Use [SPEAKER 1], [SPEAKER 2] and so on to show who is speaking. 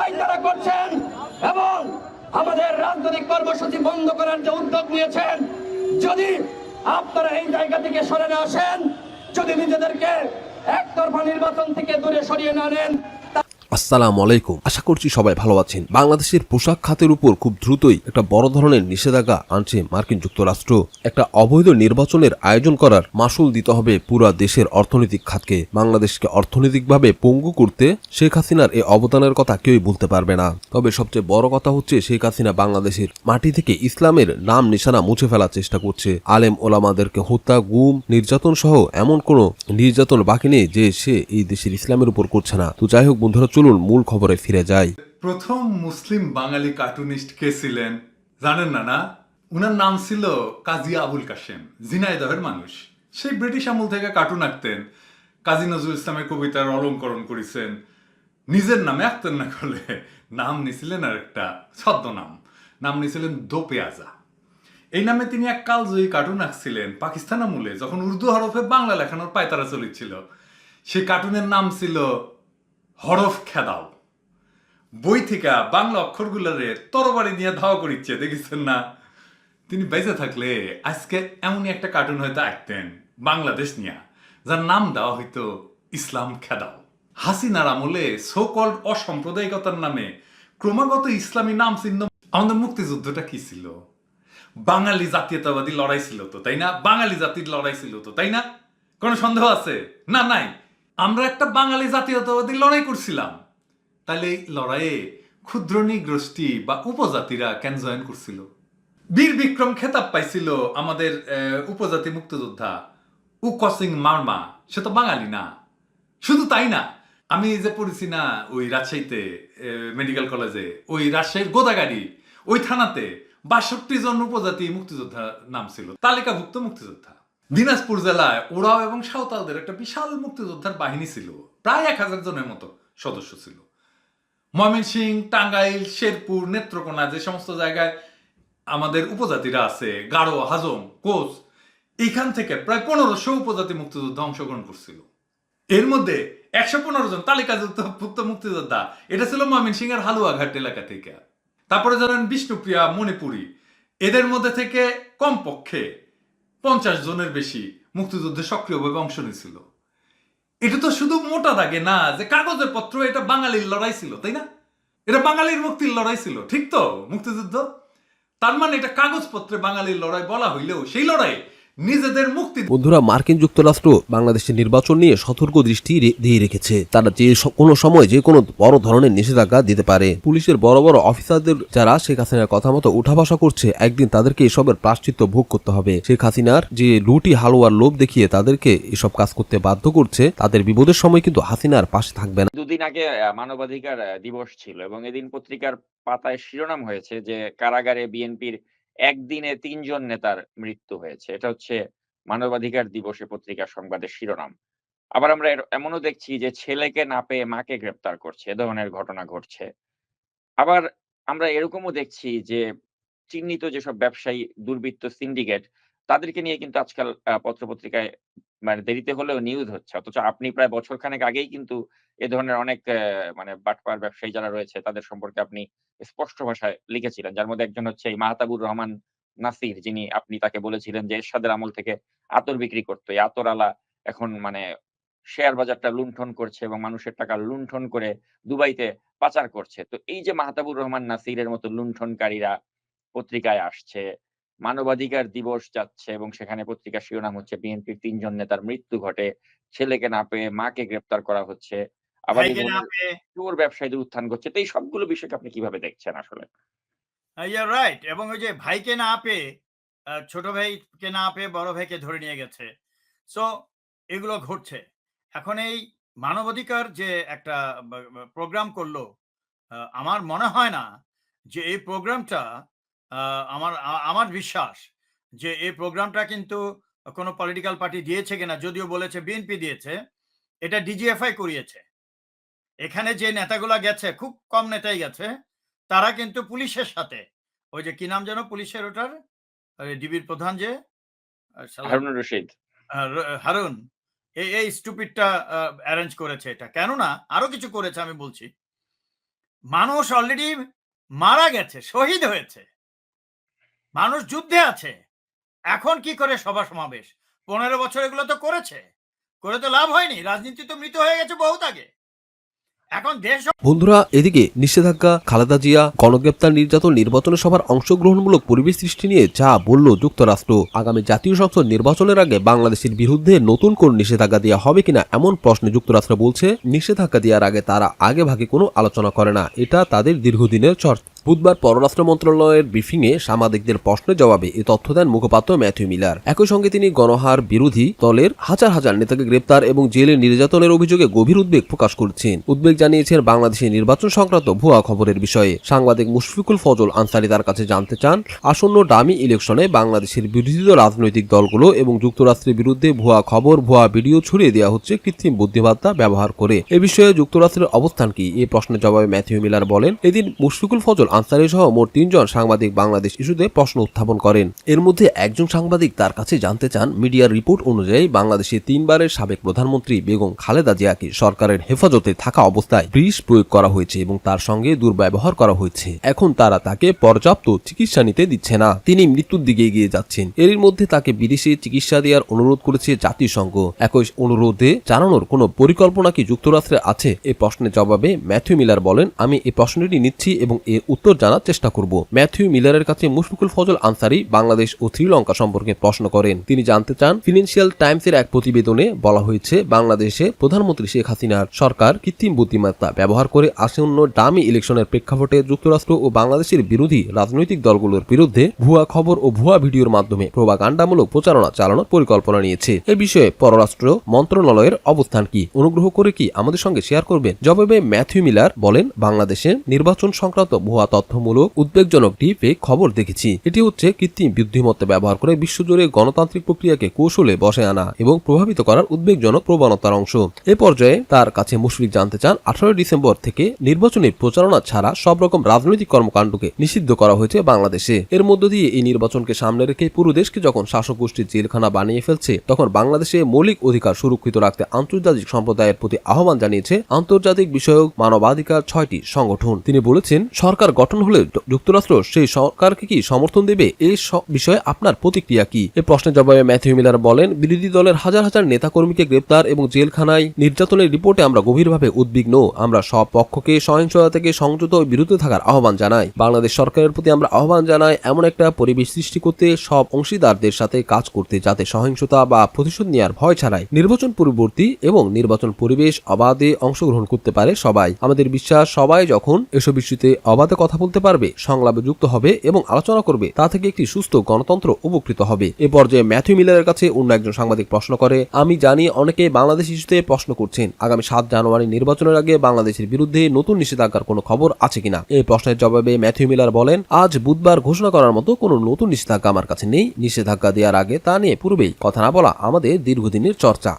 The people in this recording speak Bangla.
[SPEAKER 1] পাইতারা করছেন এবং আমাদের রাজনৈতিক কর্মসূচি বন্ধ করার যে উদ্যোগ নিয়েছেন, যদি আপনারা এই জায়গা থেকে সরে না আসেন, যদি নিজেদেরকে একতরফা নির্বাচন থেকে দূরে সরিয়ে না নেন
[SPEAKER 2] আসসালামু আলাইকুম। আশা করছি সবাই ভালো আছেন। বাংলাদেশের পোশাক খাতের উপর খুব দ্রুতই একটা বড় ধরনের নিষেধাজ্ঞা আনছে মার্কিন যুক্তরাষ্ট্র। একটা অবৈধ নির্বাচনের আয়োজন করার মাসুল দিতে হবে পুরা দেশের অর্থনৈতিক খাতকে। বাংলাদেশকে অর্থনৈতিকভাবে পঙ্গু করতে শেখ হাসিনার এই অবদানের কথা কেউই বলতে পারবে না। তবে সবচেয়ে বড় কথা হচ্ছে শেখ হাসিনা বাংলাদেশের মাটি থেকে ইসলামের নাম নিশানা মুছে ফেলার চেষ্টা করছে। আলেম ওলামাদেরকে হত্যা, গুম, নির্যাতন সহ এমন কোনো নির্যাতন বাকি নেই যে সে এই দেশের ইসলামের উপর করছে না। তো যাই হোক বন্ধুরা চলুন মূল খবরে ফিরে যাই।
[SPEAKER 3] প্রথম মুসলিম বাঙালি কার্টুনিস্ট কে ছিলেন? জানেন না না উনার নাম ছিল কাজী আবুল কাশেম, ঝিনাইদহের মানুষ। সেই ব্রিটিশ আমল থেকে কার্টুন আঁকতেন। কাজী নজরুল ইসলামের কবিতার অলঙ্করণ করেছেন। নিজের নামে আঁকতেন না করলে নাম নিছিলেন আর একটা ছদ্মনাম। নাম নিছিলেন দোপেয়াজা এই নামে তিনি এক কালজয়ী কার্টুন আঁকছিলেন পাকিস্তান আমলে, যখন উর্দু হরফে বাংলা লেখানোর পায়তারা চলেছিল। সেই কার্টুনের নাম ছিল হরফ খেদাও। বই থেকে বাংলা অক্ষরগুলোরে তরবারি নিয়ে ধাওয়া করিচ্ছে, দেখেছেন না? তিনি বেঁচে থাকলে আজকে এমনই একটা কার্টুন হয়তো আঁকতেন, বাংলাদেশ নিয়ে, যার নাম দেওয়া হইতো ইসলাম খেদাও। হাসিনার আমলে সো কল্ড অসাম্প্রদায়িকতার নামে ক্রমাগত ইসলামী নাম চিহ্ন আমাদের মুক্তিযুদ্ধটা কি ছিল? বাঙালি জাতীয়তাবাদী লড়াই ছিল তো, তাই না? বাঙালি জাতির লড়াই ছিল তো, তাই না? কোনো সন্দেহ আছে? না, নাই। আমরা একটা বাঙালি জাতীয়তাবাদী লড়াই করছিলাম। তাহলে এই লড়াইয়ে ক্ষুদ্র নিগ্রষ্টি বা উপজাতিরা কেন জয়েন করছিল? বীর বিক্রম খেতাব পাইছিল আমাদের উপজাতি মুক্তিযোদ্ধা উকসিং মার্মা। সে তো বাঙালি না। শুধু তাই না, আমি যে পড়েছি না ওই রাজশাহীতে মেডিকেল কলেজে, ওই রাজশাহীর গোদাগাড়ি, ওই থানাতে বাষট্টি জন উপজাতি মুক্তিযোদ্ধা নাম ছিল। তালিকাভুক্ত মুক্তিযোদ্ধা। দিনাজপুর জেলায় ওরাও এবং সাঁওতালদের একটা বিশাল মুক্তিযোদ্ধার বাহিনী ছিল। প্রায় এক হাজার জনের মতো সদস্য ছিল। ময়মনসিং, টাঙ্গাইল, শেরপুর, নেত্রকোনা যে সমস্ত জায়গায় আমাদের উপজাতিরা আছে গাঢ় হাজম কোচ, এইখান থেকে প্রায় পনেরোশো উপজাতি মুক্তিযোদ্ধা অংশগ্রহণ করছিল। এর মধ্যে একশো পনেরো জন তালিকাযুক্ত ভুক্ত মুক্তিযোদ্ধা। এটা ছিল ময়মনসিং এর হালুয়াঘাট এলাকা থেকে। তারপরে ধরেন বিষ্ণুপ্রিয়া, মণিপুরী। এদের মধ্যে থেকে কমপক্ষে পঞ্চাশ জনের বেশি মুক্তিযুদ্ধে সক্রিয়ভাবে অংশ নিয়েছিল। এটা তো শুধু মোটা দাগে না, যে কাগজের পত্র, এটা বাঙালির লড়াই ছিল, তাই না? এটা বাঙালির মুক্তির লড়াই ছিল, ঠিক তো? মুক্তিযুদ্ধ? তার মানে এটা কাগজপত্রে বাঙালির লড়াই বলা হইলেও সেই লড়াই নিজেদের মুক্তি
[SPEAKER 2] বন্ধুরা মার্কিন যুক্তরাষ্ট্র বাংলাদেশের নির্বাচন নিয়ে সতর্ক দৃষ্টি দিয়ে রেখেছে। তারা যে কোনো সময় যে কোনো বড় ধরনের নিষেধাজ্ঞা দিতে পারে। পুলিশের বড় বড় অফিসারদের যারা শেখ হাসিনার কথা মতো উঠা বসা করছে একদিন তাদেরকে এসবের প্রাশ্চিত্য ভোগ করতে হবে। শেখ হাসিনার যে রুটি হালুয়ার লোভ দেখিয়ে তাদেরকে এসব কাজ করতে বাধ্য করছে তাদের বিপদের সময় কিন্তু হাসিনার পাশে থাকবে না।
[SPEAKER 4] দুদিন আগে আহ, মানবাধিকার দিবস ছিল এবং এদিন পত্রিকার পাতায় শিরোনাম হয়েছে যে কারাগারে বিএনপির একদিনে তিনজন নেতার মৃত্যু হয়েছে। এটা হচ্ছে মানবাধিকার দিবসে পত্রিকা সংবাদের শিরোনাম। আবার আমরা এমনও দেখছি যে ছেলেকে না পেয়ে মাকে গ্রেপ্তার করছে। এ ধরনের ঘটনা ঘটছে। আবার আমরা এরকমও দেখছি যে চিহ্নিত যেসব ব্যবসায়ী, দুর্বৃত্ত সিন্ডিকেট, তাদেরকে নিয়ে কিন্তু আজকাল পত্রপত্রিকায় মানে দেরিতে হলেও নিউজ হচ্ছে। অথচ আপনি প্রায় বছর খানেক আগেই কিন্তু এ ধরনের অনেক মানে বাটপার ব্যবসায়ী যারা রয়েছে, তাদের সম্পর্কে আপনি স্পষ্ট ভাষায় লিখেছিলেন। যার মধ্যে একজন হচ্ছে এই মাহতাবুর রহমান নাসির, যিনি আপনি তাকে বলেছিলেন যে এরশাদের আমল থেকে আতর বিক্রি করতো। এই আতর আলা এখন মানে শেয়ার বাজারটা লুণ্ঠন করছে এবং মানুষের টাকা লুণ্ঠন করে দুবাইতে পাচার করছে। তো এই যে মাহতাবুর রহমান নাসিরের মতো লুণ্ঠনকারীরা পত্রিকায় আসছে মানবাধিকার দিবস যাচ্ছে এবং সেখানে পত্রিকার শিরোনাম হচ্ছে বিএনপির তিনজন নেতার মৃত্যু ঘটে ছেলেকে না পেয়ে মাকে গ্রেপ্তার করা হচ্ছে আবার চোর ব্যবসায়ীদের উত্থান ঘটছে। তো এই সবগুলো বিষয়কে আপনি কীভাবে দেখছেন আসলে?
[SPEAKER 5] রাইট এবং ওই যে ভাইকে না পেয়ে ছোট ভাইকে না পেয়ে বড় ভাইকে ধরে নিয়ে গেছে। সো এগুলো ঘটছে। এখন এই মানবাধিকার যে একটা প্রোগ্রাম করল আমার মনে হয় না যে এই প্রোগ্রামটা আমার আমার বিশ্বাস যে এই প্রোগ্রামটা কিন্তু কোনো পলিটিক্যাল পার্টি দিয়েছে কিনা যদিও বলেছে বিএনপি দিয়েছে এটা ডিজিএফআই করিয়েছে। এখানে যে নেতাগুলা গেছে খুব কম নেতাই গেছে তারা কিন্তু পুলিশের সাথে। ওই যে কি নাম যেন পুলিশের ওটার? ডিবির প্রধান যে আহ,
[SPEAKER 4] রশিদ।
[SPEAKER 5] হারুন এই এই স্টুপিডটা অ্যারেঞ্জ করেছে এটা। কেননা আরও কিছু করেছে আমি বলছি। মানুষ অলরেডি মারা গেছে শহীদ হয়েছে। মানুষ যুদ্ধে আছে। এখন কি করে সভা সমাবেশ? পনেরো বছর এগুলো তো করেছে। করে তো লাভ হয়নি। রাজনীতি তো মৃত হয়ে গেছে বহুত আগে। এখন দেশ
[SPEAKER 2] বন্ধুরা, এদিকে নিষেধাজ্ঞা, খালেদা জিয়া, গণগ্রেপ্তার নির্যাতন নির্বাচনে সভার অংশগ্রহণমূলক পরিবেশ সৃষ্টি নিয়ে যা বলল যুক্তরাষ্ট্র, আগামী জাতীয় সংসদ নির্বাচনের আগে বাংলাদেশের বিরুদ্ধে নতুন কোন নিষেধাজ্ঞা দেওয়া হবে কিনা এমন প্রশ্নে যুক্তরাষ্ট্র বলছে, নিষেধাজ্ঞা দেওয়ার আগে তারা আগে ভাগে কোনো আলোচনা করে না। এটা তাদের দীর্ঘদিনের চর্চা বুধবার পররাষ্ট্র মন্ত্রণালয়ের ব্রিফিংয়ে সাংবাদিকদের প্রশ্নের জবাবে এ তথ্য দেন মুখপাত্র ম্যাথিউ মিলার। একই সঙ্গে তিনি গণহার বিরোধী দলের হাজার হাজার নেতাকে গ্রেপ্তার এবং জেলে নির্যাতনের অভিযোগে গভীর উদ্বেগ প্রকাশ করছেন। উদ্বেগ জানিয়েছেন বাংলাদেশের নির্বাচন সংক্রান্ত ভুয়া খবরের বিষয়ে। সাংবাদিক মুশফিকুল ফজল আনসারি তার কাছে জানতে চান, আসন্ন ডামি ইলেকশনে বাংলাদেশের বিরোধী রাজনৈতিক দলগুলো এবং যুক্তরাষ্ট্রের বিরুদ্ধে ভুয়া খবর, ভুয়া ভিডিও ছড়িয়ে দেওয়া হচ্ছে কৃত্রিম বুদ্ধিমত্তা ব্যবহার করে। এ বিষয়ে যুক্তরাষ্ট্রের অবস্থান কি? এ প্রশ্নের জবাবে ম্যাথিউ মিলার বলেন, এদিন মুশফিকুল ফজল আনসারি সহ মোট তিনজন সাংবাদিক বাংলাদেশ ইস্যুতে প্রশ্ন উত্থাপন করেন। এর মধ্যে একজন সাংবাদিক তার কাছে জানতে চান, মিডিয়ার রিপোর্ট অনুযায়ী বাংলাদেশের তিনবারের সাবেক প্রধানমন্ত্রী বেগম খালেদা জিয়াকে সরকারের হেফাজতে থাকা অবস্থায় বিষ প্রয়োগ করা হয়েছে এবং তার সঙ্গে দুর্ব্যবহার করা হয়েছে। এখন তারা তাকে পর্যাপ্ত চিকিৎসা নিতে দিচ্ছে না। তিনি মৃত্যুর দিকে এগিয়ে যাচ্ছেন। এর মধ্যে তাকে বিদেশে চিকিৎসা দেওয়ার অনুরোধ করেছে জাতিসংঘ। একই অনুরোধে জানানোর কোনো পরিকল্পনা কি যুক্তরাষ্ট্রে আছে? এই প্রশ্নের জবাবে ম্যাথিউ মিলার বলেন, আমি এই প্রশ্নটি নিচ্ছি এবং এর উত্তর জানার চেষ্টা করব। ম্যাথিউ মিলারের কাছে মুশফিকুল ফজল আনসারি বাংলাদেশ ও শ্রীলঙ্কা সম্পর্কে প্রশ্ন করেন। তিনি জানতে চান, ফিনান্সিয়াল টাইমসের এক প্রতিবেদনে বলা হয়েছে, বাংলাদেশে প্রধানমন্ত্রী শেখ হাসিনার সরকার কৃত্রিম বুদ্ধিমত্তা ব্যবহার করে আসন্ন ডামি ইলেকশনের প্রেক্ষাপটে যুক্তরাষ্ট্র ও বাংলাদেশের বিরোধী রাজনৈতিক দলগুলোর বিরুদ্ধে ভুয়া খবর ও ভুয়া ভিডিওর মাধ্যমে প্রভাকাণ্ডামূলক প্রচারণা চালানোর পরিকল্পনা নিয়েছে। এ বিষয়ে পররাষ্ট্র মন্ত্রণালয়ের অবস্থান কি, অনুগ্রহ করে কি আমাদের সঙ্গে শেয়ার করবেন? জবাবে ম্যাথিউ মিলার বলেন বাংলাদেশের নির্বাচন সংক্রান্ত ভুয়া তথ্যমূলক উদ্বেগজনক ডিপে খবর দেখেছি। এটি হচ্ছে কৃত্রিম বুদ্ধিমত্তা ব্যবহার করে বিশ্বজুড়ে গণতান্ত্রিক প্রক্রিয়াকে কৌশলে বসে আনা এবং প্রভাবিত করার উদ্বেগজনক প্রবণতার অংশ। এ পর্যায়ে তার কাছে মুশফিক জানতে চান আঠারোই ডিসেম্বর থেকে নির্বাচনী প্রচারণা ছাড়া সব রকম রাজনৈতিক কর্মকাণ্ডকে নিষিদ্ধ করা হয়েছে বাংলাদেশে। এর মধ্য দিয়ে এই নির্বাচনকে সামনে রেখে পুরো দেশকে যখন শাসক গোষ্ঠীর জেলখানা বানিয়ে ফেলছে, তখন বাংলাদেশে মৌলিক অধিকার সুরক্ষিত রাখতে আন্তর্জাতিক সম্প্রদায়ের প্রতি আহ্বান জানিয়েছে আন্তর্জাতিক বিষয়ক মানবাধিকার ছয়টি সংগঠন। তিনি বলেছেন, সরকার গঠন হলে যুক্তরাষ্ট্র সেই সরকারকে কি সমর্থন দেবে? এই বিষয়ে আপনার প্রতিক্রিয়া কি? এ প্রশ্নের জবাবে ম্যাথিউ মিলার বলেন, বিরোধী দলের হাজার হাজার নেতাকর্মীকে গ্রেপ্তার এবং জেলখানায় নির্যাতনের রিপোর্টে আমরা গভীরভাবে উদ্বিগ্ন। আমরা সব পক্ষকে সহিংসতা থেকে সংযত ও বিরত থাকার আহ্বান জানাই। বাংলাদেশ সরকারের প্রতি আমরা আহ্বান জানাই এমন একটা পরিবেশ সৃষ্টি করতে, সব অংশীদারদের সাথে কাজ করতে যাতে সহিংসতা বা প্রতিশোধ নেওয়ার ভয় ছাড়াই নির্বাচন পূর্ববর্তী এবং নির্বাচন পরিবেশ অবাধে অংশগ্রহণ করতে পারে সবাই। আমাদের বিশ্বাস, সবাই যখন এসব ইস্যুতে অবাধে কথা বলতে পারবে, সংলাপে যুক্ত হবে এবং আলোচনা করবে, তা থেকে একটি সুস্থ গণতন্ত্র উপকৃত হবে। এ পর্যায়ে ম্যাথিউ মিলারের কাছে অন্য একজন সাংবাদিক প্রশ্ন করে, আমি জানি অনেকে বাংলাদেশ ইস্যুতে প্রশ্ন করছেন। আগামী সাত জানুয়ারি নির্বাচনের আগে বাংলাদেশের বিরুদ্ধে নতুন নিষেধাজ্ঞার কোনো খবর আছে কিনা? এই প্রশ্নের জবাবে ম্যাথিউ মিলার বলেন, আজ বুধবার ঘোষণা করার মতো কোনো নতুন নিষেধাজ্ঞা আমার কাছে নেই। নিষেধাজ্ঞা দেওয়ার আগে তা নিয়ে পূর্বেই কথা না বলা আমাদের দীর্ঘদিনের চর্চা।